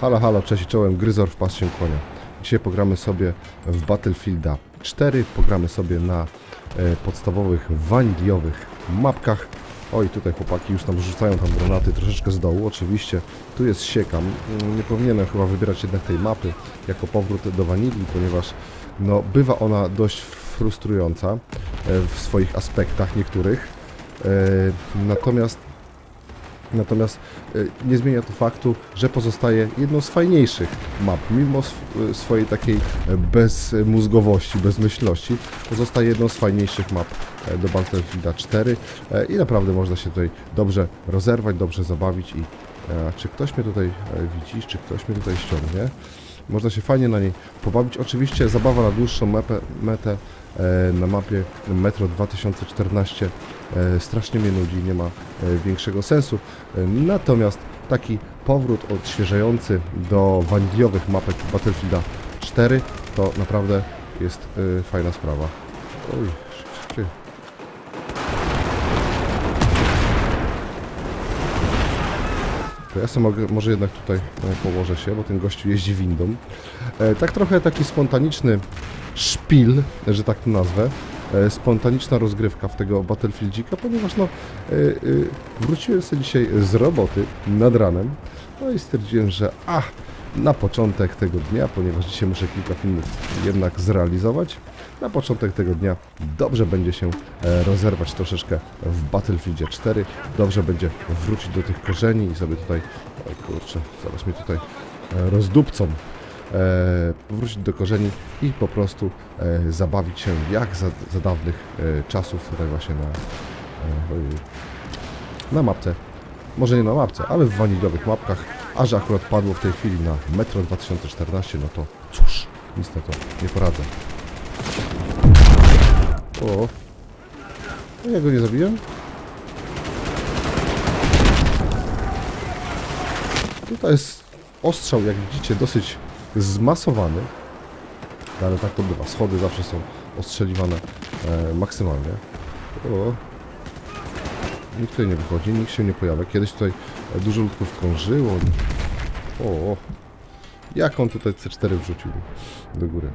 Halo, halo, cześć czołem, Gryzor w pas się kłania. Dzisiaj pogramy sobie w Battlefielda 4, pogramy sobie na e, podstawowych, waniliowych mapkach. Oj, tutaj chłopaki już tam rzucają tam granaty troszeczkę z dołu, oczywiście. Tu jest siekam. Mm, Nie powinienem chyba wybierać jednak tej mapy jako powrót do wanilii, ponieważ no, bywa ona dość frustrująca e, w swoich aspektach niektórych. E, Natomiast Natomiast y, nie zmienia to faktu, że pozostaje jedną z fajniejszych map. Mimo y, swojej takiej e, bezmózgowości, bezmyślności, pozostaje jedną z fajniejszych map e, do Battlefielda 4 e, i naprawdę można się tutaj dobrze rozerwać, dobrze zabawić i czy ktoś mnie tutaj widzi, czy ktoś mnie tutaj ściągnie. Można się fajnie na niej pobawić. Oczywiście zabawa na dłuższą mapę, metę e, na mapie Metro 2014 e, strasznie mnie nudzi, nie ma e, większego sensu. Natomiast taki powrót odświeżający do waniliowych mapek Battlefielda 4 to naprawdę jest fajna sprawa. Oj, Ja sobie może jednak tutaj e, położę się, bo ten gościu jeździ windą. E, tak trochę taki spontaniczny szpil, że tak to nazwę. E, spontaniczna rozgrywka w tego Battlefieldzika, ponieważ no, wróciłem sobie dzisiaj z roboty nad ranem, no i stwierdziłem, że a, na początek tego dnia, ponieważ dzisiaj muszę kilka filmów jednak zrealizować, na początek tego dnia dobrze będzie się e, rozerwać troszeczkę w Battlefieldzie 4, dobrze będzie wrócić do tych korzeni i sobie tutaj, oj kurczę, zaraz tutaj e, rozdupcą, e, powrócić do korzeni i po prostu zabawić się jak za, za dawnych czasów tutaj właśnie na, na mapce. Może nie na mapce, ale w waniliowych mapkach, a że akurat padło w tej chwili na Metro 2014, no to cóż, nic na to nie poradzę. O, ja go nie zabiłem? Tutaj jest ostrzał, jak widzicie, dosyć zmasowany. No, ale tak to bywa. Schody zawsze są ostrzeliwane e, maksymalnie. O. Nikt tutaj nie wychodzi, nikt się nie pojawia. Kiedyś tutaj dużo ludków krążyło. O. Jak on tutaj C4 wrzucił do góry.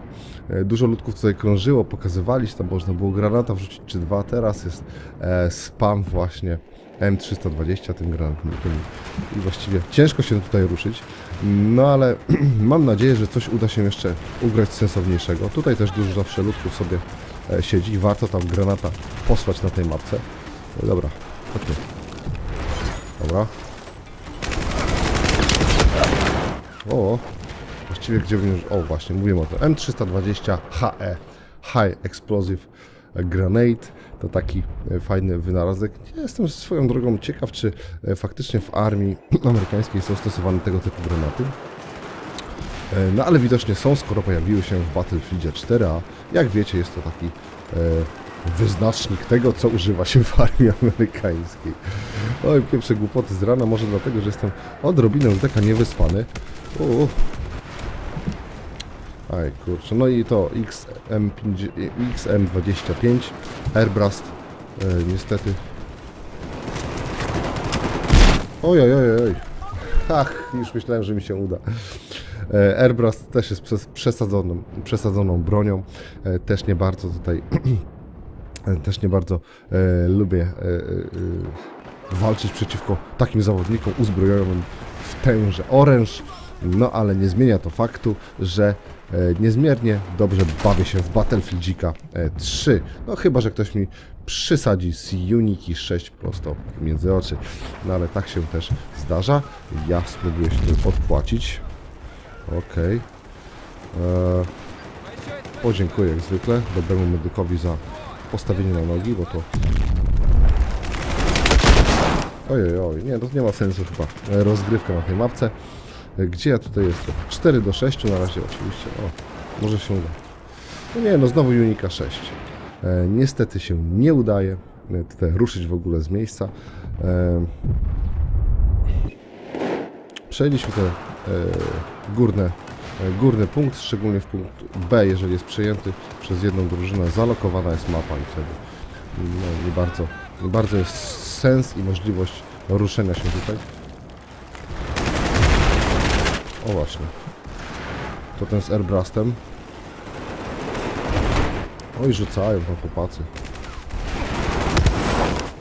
E, Dużo ludków tutaj krążyło, pokazywali się, tam można było granata wrzucić czy dwa. Teraz jest e, spam właśnie M320 tym granatnikiem i właściwie ciężko się tutaj ruszyć. No ale mam nadzieję, że coś uda się jeszcze ugrać sensowniejszego. Tutaj też dużo zawsze ludków sobie e, siedzi warto tam granata posłać na tej mapce. Dobra, chodźmy. Dobra. O, właściwie gdzie bym... O, właśnie, mówiłem o tym. M320 HE. High Explosive Grenade. To taki e, fajny wynalazek. Jestem swoją drogą ciekaw, czy e, faktycznie w armii amerykańskiej są stosowane tego typu granaty. E, No ale widocznie są, skoro pojawiły się w Battlefieldzie 4a. Jak wiecie, jest to taki wyznacznik tego, co używa się w armii amerykańskiej. Oj, pierwsze głupoty z rana, może dlatego, że jestem odrobinę z deka niewyspany. Aj, kurczę. No i to XM, XM25 Airbrust. E, niestety. Oj, oj, oj, oj. Ach, już myślałem, że mi się uda. E, Airbrust też jest przes- przesadzoną, przesadzoną bronią. E, też nie bardzo tutaj. e, też nie bardzo e, lubię e, e, e, walczyć przeciwko takim zawodnikom uzbrojonym w tenże oręż. No ale nie zmienia to faktu, że niezmiernie dobrze bawię się w Battlefieldika e, 3. No chyba, że ktoś mi przysadzi z Uniki 6 prosto między oczy. No ale tak się też zdarza. Ja spróbuję się tym odpłacić. Okej. Okay. Podziękuję jak zwykle dobremu medykowi za postawienie na nogi, bo to... Ojej, oj, nie, to nie ma sensu chyba. E, Rozgrywka na tej mapce. Gdzie ja tutaj jestem? 4 do 6 na razie oczywiście. O, może się uda. No nie, no znowu Unika 6. E, niestety się nie udaje e, tutaj ruszyć w ogóle z miejsca. E, przejęliśmy te e, górne, e, górny punkt, szczególnie w punkt B, jeżeli jest przejęty przez jedną drużynę, zalokowana jest mapa i wtedy no, nie, bardzo, nie bardzo jest sens i możliwość ruszenia się tutaj. O właśnie. To ten z Airbrustem. Oj, rzucają tam chłopacy.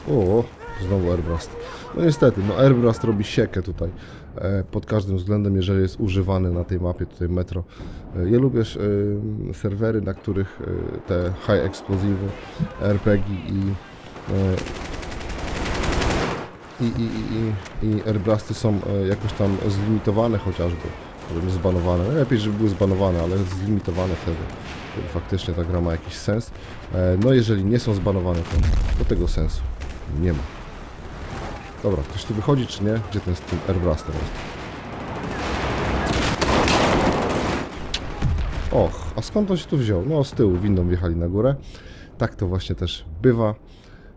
O, znowu Airbrust. No niestety, no Airbrust robi siekę tutaj. E, pod każdym względem, jeżeli jest używany na tej mapie tutaj metro. E, ja lubię e, serwery, na których te high explosywy, RPG i i, i, i, i są e, jakoś tam zlimitowane chociażby, żeby zbanowane. No Lepiej, żeby były zbanowane, ale zlimitowane wtedy. faktycznie ta gra ma jakiś sens. E, No jeżeli nie są zbanowane, to, to tego sensu nie ma. Dobra, ktoś tu wychodzi czy nie? Gdzie ten z tym jest? Och, a skąd on się tu wziął? No z tyłu windą wjechali na górę. Tak to właśnie też bywa.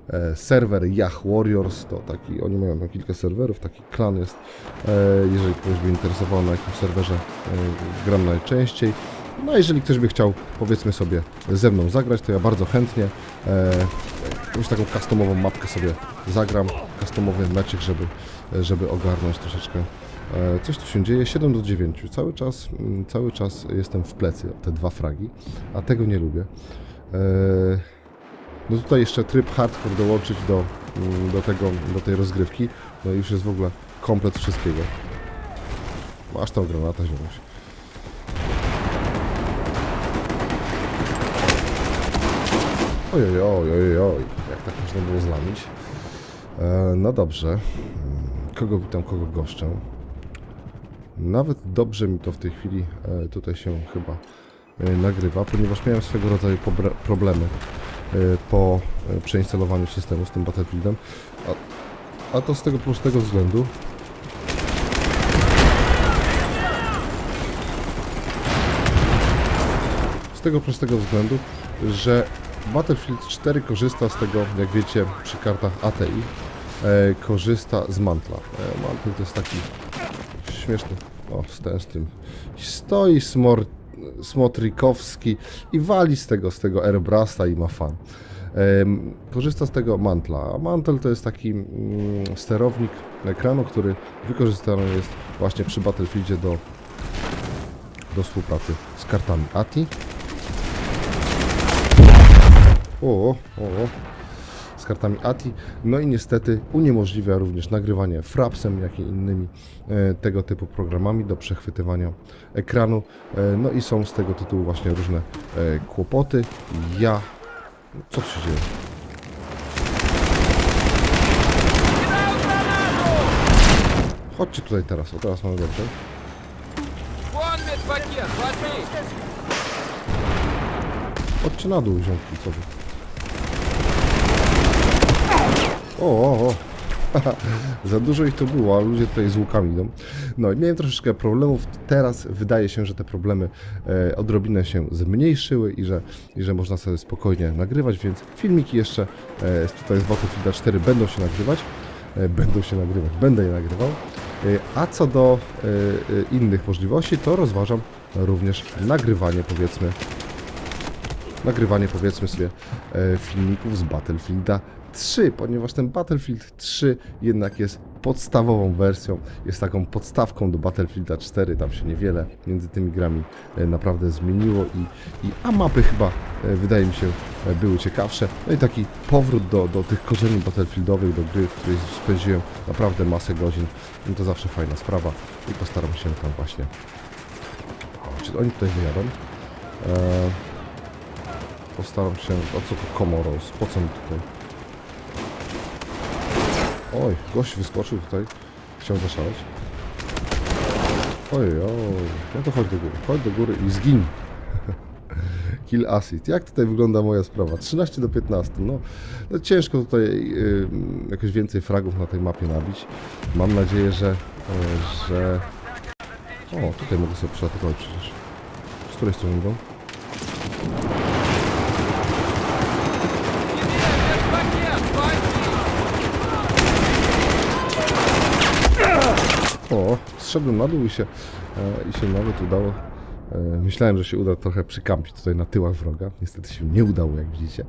E, serwer Yah Warriors to taki, oni mają tam kilka serwerów, taki klan jest. E, jeżeli kogoś by interesowało na jakim serwerze e, gram najczęściej. No a jeżeli ktoś by chciał powiedzmy sobie ze mną zagrać, to ja bardzo chętnie jakąś taką customową mapkę sobie zagram, customowy meczek, żeby, żeby ogarnąć troszeczkę Coś tu się dzieje, 7 do 9. Cały czas, mm, cały czas jestem w plecy, te dwa fragi, a tego nie lubię. E, No tutaj jeszcze tryb hardcore dołączyć do, mm, do, tego, do tej rozgrywki. No już jest w ogóle komplet wszystkiego. Masz tam granata, ziomuś. Ojej, ojej, oj, jak tak można było zlamić. E, no dobrze. Mm, Kogo witam, kogo goszczę? Nawet dobrze mi to w tej chwili e, tutaj się chyba e, nagrywa, ponieważ miałem swego rodzaju problemy po e, przeinstalowaniu systemu z tym Battlefieldem. A, a to z tego prostego względu, z tego prostego względu, że Battlefield 4 korzysta z tego, jak wiecie, przy kartach ATI, e, korzysta z mantla. E, mantle to jest taki śmieszny. O, z, tym. Stoi smor, Smotrikowski i wali z tego, z tego Airbrasta i ma fan. Korzysta z tego mantla. Mantel to jest taki mm, sterownik ekranu, który wykorzystany jest właśnie przy Battlefieldzie do, do współpracy z kartami ATI. O, o, o z kartami ATI, no i niestety uniemożliwia również nagrywanie frapsem, jak i innymi e, tego typu programami do przechwytywania ekranu. E, no i są z tego tytułu właśnie różne e, kłopoty. Ja... Co tu się dzieje? Chodźcie tutaj teraz, o teraz mamy dobrze. Chodźcie na dół, ziomki, co. O, o, o. Za dużo ich to było, a ludzie tutaj z łukami idą. No i miałem troszeczkę problemów. Teraz wydaje się, że te problemy e, odrobinę się zmniejszyły i że, i że można sobie spokojnie nagrywać, więc filmiki jeszcze e, tutaj z Battlefielda 4 będą się nagrywać. E, będą się nagrywać, będę je nagrywał. E, a co do e, e, innych możliwości, to rozważam również nagrywanie powiedzmy nagrywanie powiedzmy sobie e, filmików z Battlefielda 3, ponieważ ten Battlefield 3 jednak jest podstawową wersją, jest taką podstawką do Battlefielda 4, tam się niewiele między tymi grami e, naprawdę zmieniło i, i a mapy chyba e, wydaje mi się były ciekawsze. No i taki powrót do, do tych korzeni battlefieldowych, do gry, w której spędziłem naprawdę masę godzin, no to zawsze fajna sprawa i postaram się tam właśnie o, czy oni tutaj wyjadą? E, Postaram się... O co to Comoros? Po co mi tutaj? Oj, gość wyskoczył tutaj. Chciał zaszaleć. Oj. No to chodź do góry. Chodź do góry i zgin. Kill Acid. Jak tutaj wygląda moja sprawa? 13 do 15. No, no ciężko tutaj yy, jakoś więcej fragów na tej mapie nabić. Mam nadzieję, że... Yy, że... O, tutaj mogę sobie przelatywać przecież. Z której strony idą? O, zszedłem na dół i się, e, i się nawet udało. E, myślałem, że się uda trochę przykampić tutaj na tyłach wroga. Niestety się nie udało, jak widzicie.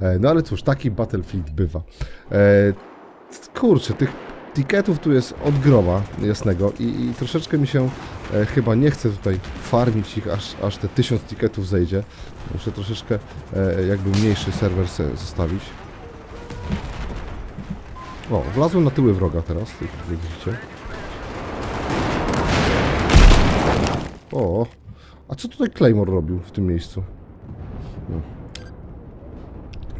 E, no ale cóż, taki Battlefield bywa. Kurczę, tych Tiketów tu jest od groba jasnego i, i troszeczkę mi się e, chyba nie chce tutaj farmić ich, aż, aż te 1000 tiketów zejdzie. Muszę troszeczkę e, jakby mniejszy serwer se zostawić. O, wlazłem na tyły wroga teraz, jak widzicie. O, a co tutaj Claymore robił w tym miejscu? Hmm.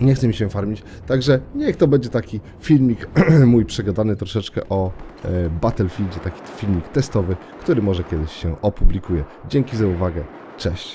Nie chce mi się farmić, także niech to będzie taki filmik mój przegadany troszeczkę o e, Battlefieldzie, taki filmik testowy, który może kiedyś się opublikuje. Dzięki za uwagę, cześć!